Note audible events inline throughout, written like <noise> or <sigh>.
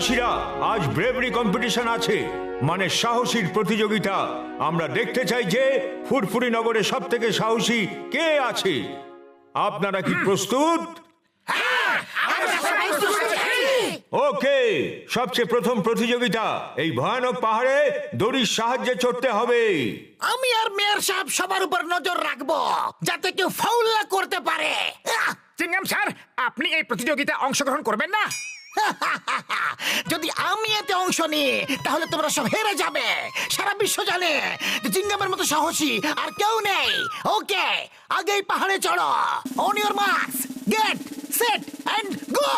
নগরবাসীরা আজ ব্রেভরি কম্পিটিশন আছে। মানে সাহসীর প্রতিযোগিতা। আমরা দেখতে চাই যে ফুরফুরি নগরে সব থেকে সাহসী কে আছে। আপনারা কি প্রস্তুত? ওকে সবচেয়ে প্রথম প্রতিযোগিতা এই ভয়ানক পাহাড়ে দড়ির সাহায্যে চড়তে হবে। আমি আর মেয়র সাহেব সবার উপর নজর রাখব যাতে কেউ ফাউল না করতে পারে। চিংগাম স্যার আপনি এই প্রতিযোগিতায় অংশগ্রহণ করবেন না? <laughs> যদি আমি এতে অংশ নিই, তাহলে তোমরা সব হেরে যাবে। সারা বিশ্ব জানে জিঙ্গামের মতো সাহসী আর কেউ নেই। ওকে আগেই পাহাড়ে চড়ো। On your marks get set and go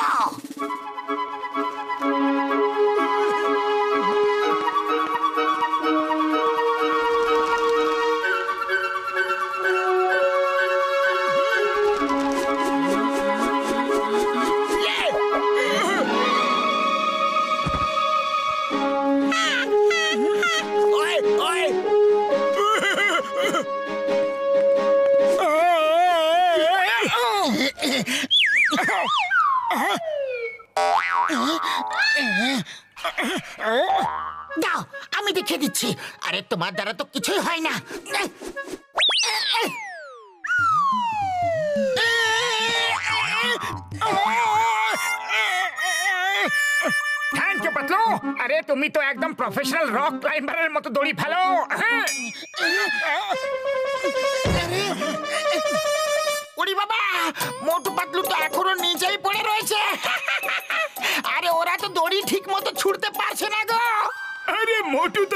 দিচ্ছি আরে তোমার দ্বারা তো কিছুই হয় না। থ্যাংক ইউ পাতলু আরে তুমি তো একদম প্রফেশনাল রক ক্লাইম্বারের মতো দড়ি ফেলো। হ্যাঁ। ওরে বাবা মোটু পাতলু তো এখনও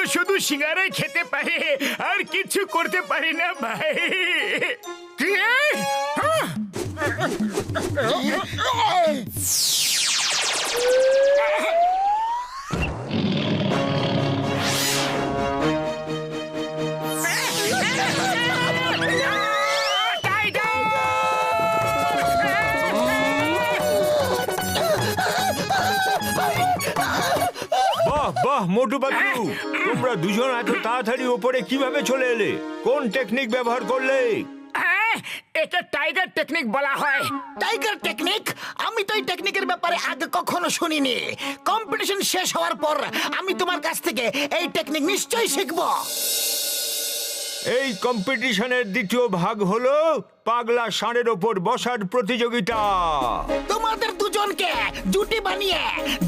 শুধু সিঙ্গারাই খেতে পারে আর কিছু করতে পারি না ভাই। কি? হ্যাঁ? মোটু পাতলু তোমরা দুজন এত তাড়াতাড়ি ওপরে কীভাবে চলে এলে? কোন টেকনিক ব্যবহার করলে? হ্যাঁ, এটা টাইগার টেকনিক বলা হয়। টাইগার টেকনিক আমি তো এই টেকনিকের ব্যাপারে আগে কখনো শুনিনি। কম্পিটিশন শেষ হওয়ার পর আমি তোমার কাছ থেকে এই টেকনিক নিশ্চয়ই শিখব। এই কম্পিটিশনের দ্বিতীয় ভাগ হলো পাগলা ষাঁড়ের ওপর বসার প্রতিযোগিতা। তোমাদের দুজনকে জুটি বানিয়ে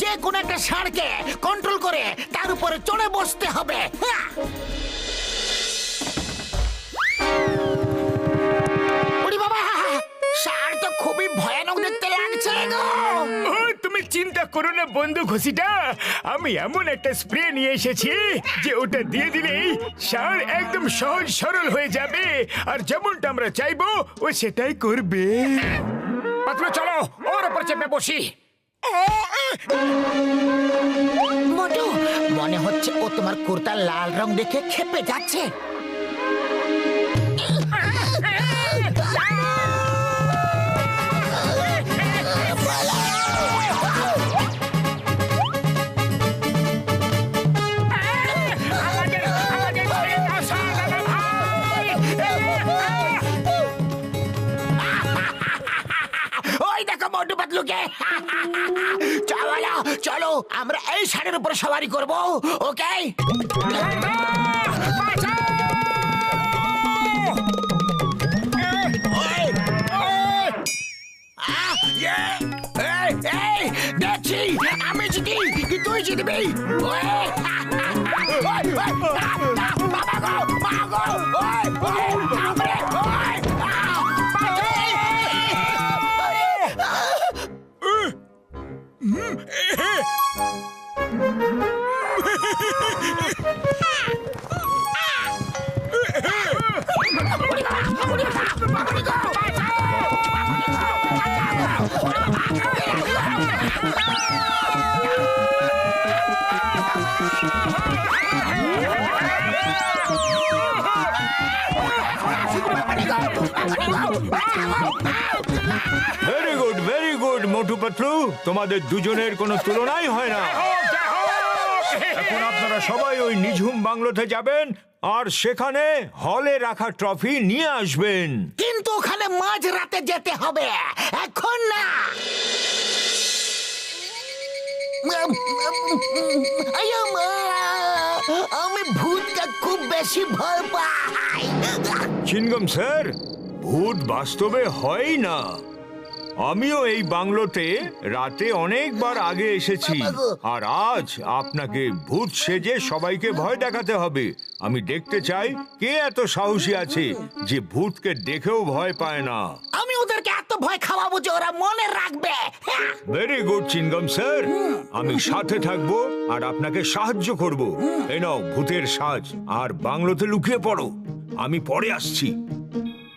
যে কোনো একটা ষাঁড়কে কন্ট্রোল উপরে চড়ে বসতে হবে। বাবা ষাঁড় তো খুবই ভয়ানক দেখতে লাগছে গো। তুমি চিন্তা করো না বন্ধু ঘষিটা। আমি এমন একটা স্প্রে নিয়ে এসেছি যে ওটা দিয়ে দিলেই সার একদম সহজ সরল হয়ে যাবে। আর যেমনটা আমরা চাইব ও সেটাই করবে। চলো ওর উপর চেপে বসি। মনে হচ্ছে ও তোমার কুর্তার লাল রং দেখে খেপে যাচ্ছে। ষাঁড়ের উপর সওয়ারি করব। ওকে? ইয়ে, দেখছি আমি জিতি তুই জিতবি? ওই, very good very good Motu Patlu তোমাদের দুজনের কোনো তুলনাই হয় না। এখন আপনারা সবাই ওই নিঝুম বাংলোতে যাবেন আর সেখানে হলে রাখা ট্রফি নিয়ে আসবেন। কিন্তু ওখানে মাঝ রাতে যেতে হবে। এখন না। আয়া মা, আমি ভূতকে খুব বেশি ভয় পাই। চিনগম স্যার। ভূত বাস্তবে হয় না। আমিও এই বাংলোতে রাতে অনেকবার আগে এসেছি। আর আজ আপনাকে ভূত সেজে সবাইকে ভয় দেখাতে হবে। আমি দেখতে চাই কে এত সাহসী আছে যে ভূতকে দেখেও ভয় পায় না। আমি ওদেরকে এত ভয় খাওয়াবো যে ওরা মনে রাখবে। Very good Chingum sir. আমি সাথে থাকব আর আপনাকে সাহায্য করব। এই নাও ভূতের সাজ আর বাংলোতে লুকিয়ে পড়ো। আমি পরে আসছি।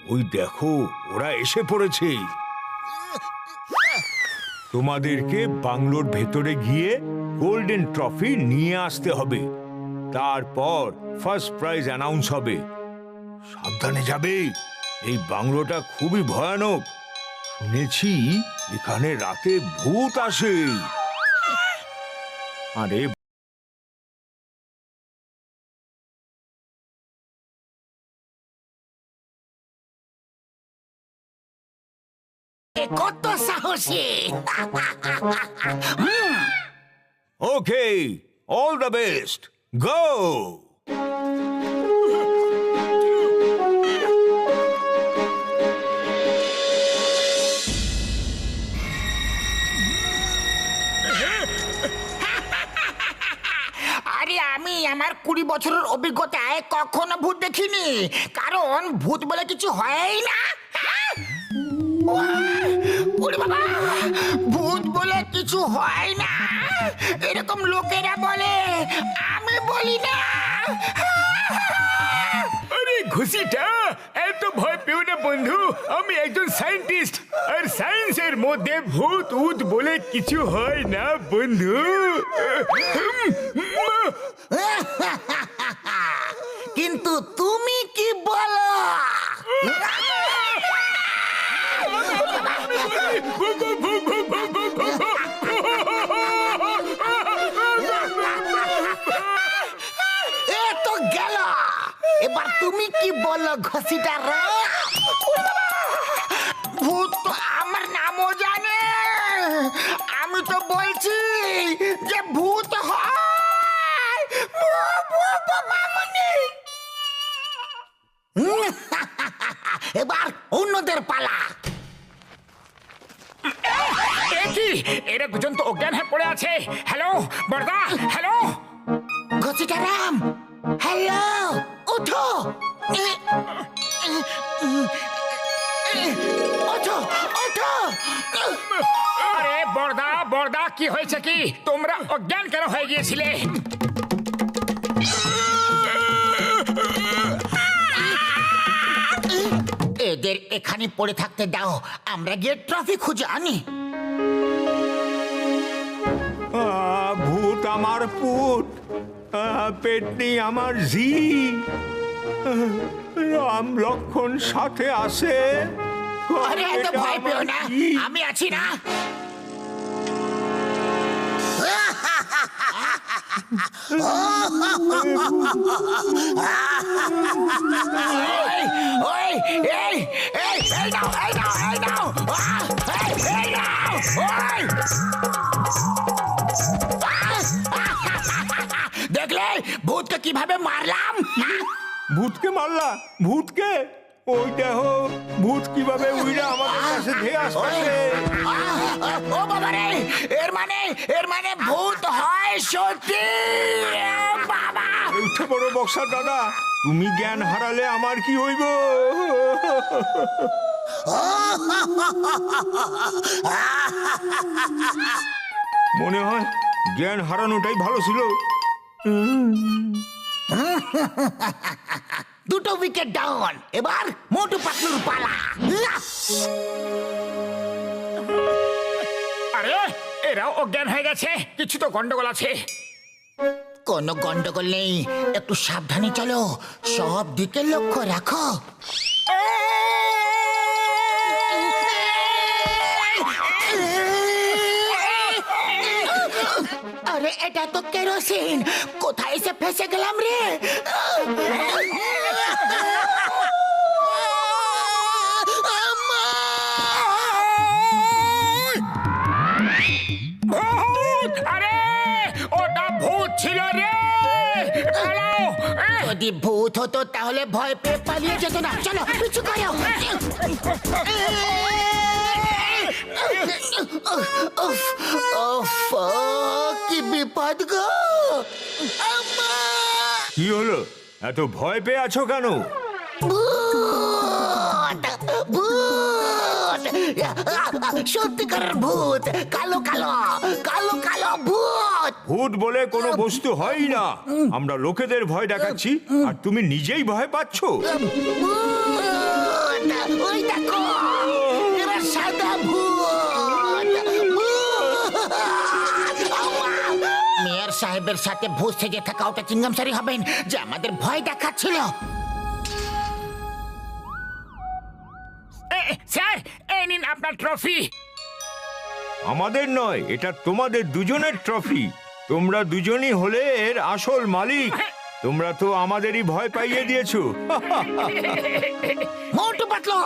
ওই দেখো ওরা এসে পড়েছে। তোমাদেরকে বাংলোর ভেতরে গিয়ে গোল্ডেন ট্রফি নিয়ে আসতে হবে। তারপর ফার্স্ট প্রাইজ অ্যানাউন্স হবে। সাবধানে যাবে। এই বাংলোটা খুবই ভয়ানক। শুনেছি এখানে রাতে ভূত আসে। আরে কত okay all the best go আরে আমি আমার কুড়ি বছরের অভিজ্ঞতায় কখনো ভূত দেখিনি। কারণ ভূত বলে কিছু হয়ই না। ভূত বলে কিছু হয় না। এরকম লোকেরা বলে আমি বলি না। আরে ঘুষিটা এত ভয় পেও না বন্ধু আমি একজন সায়েন্টিস্ট আর সায়েন্সের মধ্যে ভূত উত বলে কিছু হয় না বন্ধু। কিন্তু তুমি কি ঘষিটা রে। ভূত তো আমার নামও জানে। আমি তো বলছি যে ভূত হয়। এবার অন্যদের পালা। কি? এরা দুজন তো অজ্ঞান হয়ে পড়ে আছে। হ্যালো বর্দা হ্যালো ঘষিটা রাম। হ্যালো ওঠো। আরে বর্দা বর্দা কি হয়েছে কি? তোমরা অজ্ঞান কেন হয়ে গিয়েছিলে? এদের এখানে পড়ে থাকতে দাও আমরা গিয়ে ট্রফি খুঁজে আনি। ভূত আমার পুত আহ, পেটনি আমার জি রাম লক্ষণ সাথে আসে। আরে এত এটা ভয় পেও আমার না জি। আমি আছি না ওই, ওই, এই, এই, এই নাও, এই নাও, এই নাও, আহ, এই, এই নাও, ওই। দেখলে ভূতকে কীভাবে মারলাম ভূতকে মারলা ভূতকে ওই দেহ ভূত কীভাবে উইরা আমাদের কাছে ধেয়ে আসতেছে ও বাবা রে এর মানে এর মানে ভূত হয় সত্যি। বাবা। উঠে বড় বক্সার দাদা তুমি জ্ঞান হারালে আমার কি হইব? মনে হয় জ্ঞান হারানোটাই ভালো ছিল। <laughs> দুটো উইকেট ডাউন এবার মোটু পাতলুর পালা। আরে এরাও অজ্ঞান হয়ে গেছে। কিছু তো গন্ডগোল আছে। কোনো গন্ডগোল নেই। একটু সাবধানে চলো। সব দিকে লক্ষ্য রাখো। আরে এটা তো কেরোসিন। কোথায় এসে ফেসে গেলাম রে? যদি ভূত হতো তাহলে ভয় পেয়ে পালিয়ে যেত না। চলো পিছু করো। কি বিপদ গো। কি হলো? এত ভয় পেয়ে আছো কেন? সত্যিকারের ভূত কালো কালো কালো কালো ভূত। ভূত বলে কোনো বস্তু হয় না। আমরা লোকেদের ভয় দেখাচ্ছি আর তুমি নিজেই ভয় পাচ্ছ। ওই দেখো! এরা সাদা ভূত! ভূত! আউয়া! মেয়র সাহেবের সাথে ভূত সেজে থাকা ওটা চিংগাম সারি হবেন যে আমাদের ভয় দেখাচ্ছিল। এ, স্যার এই নিন আপনার ট্রফি। আমাদের নয় এটা তোমাদের দুজনের ট্রফি। তোমরা দুজনই হলে এর আসল মালিক। তোমরা তো আমাদেরই ভয় পাইয়ে দিয়েছ। <laughs> মোটু পাতলো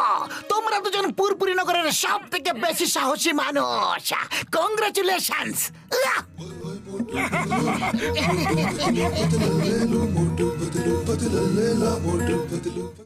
তোমরা দুজন পুরপুরি নগরের সব থেকে বেশি সাহসী মানুষ। Congratulations motu <laughs> <laughs>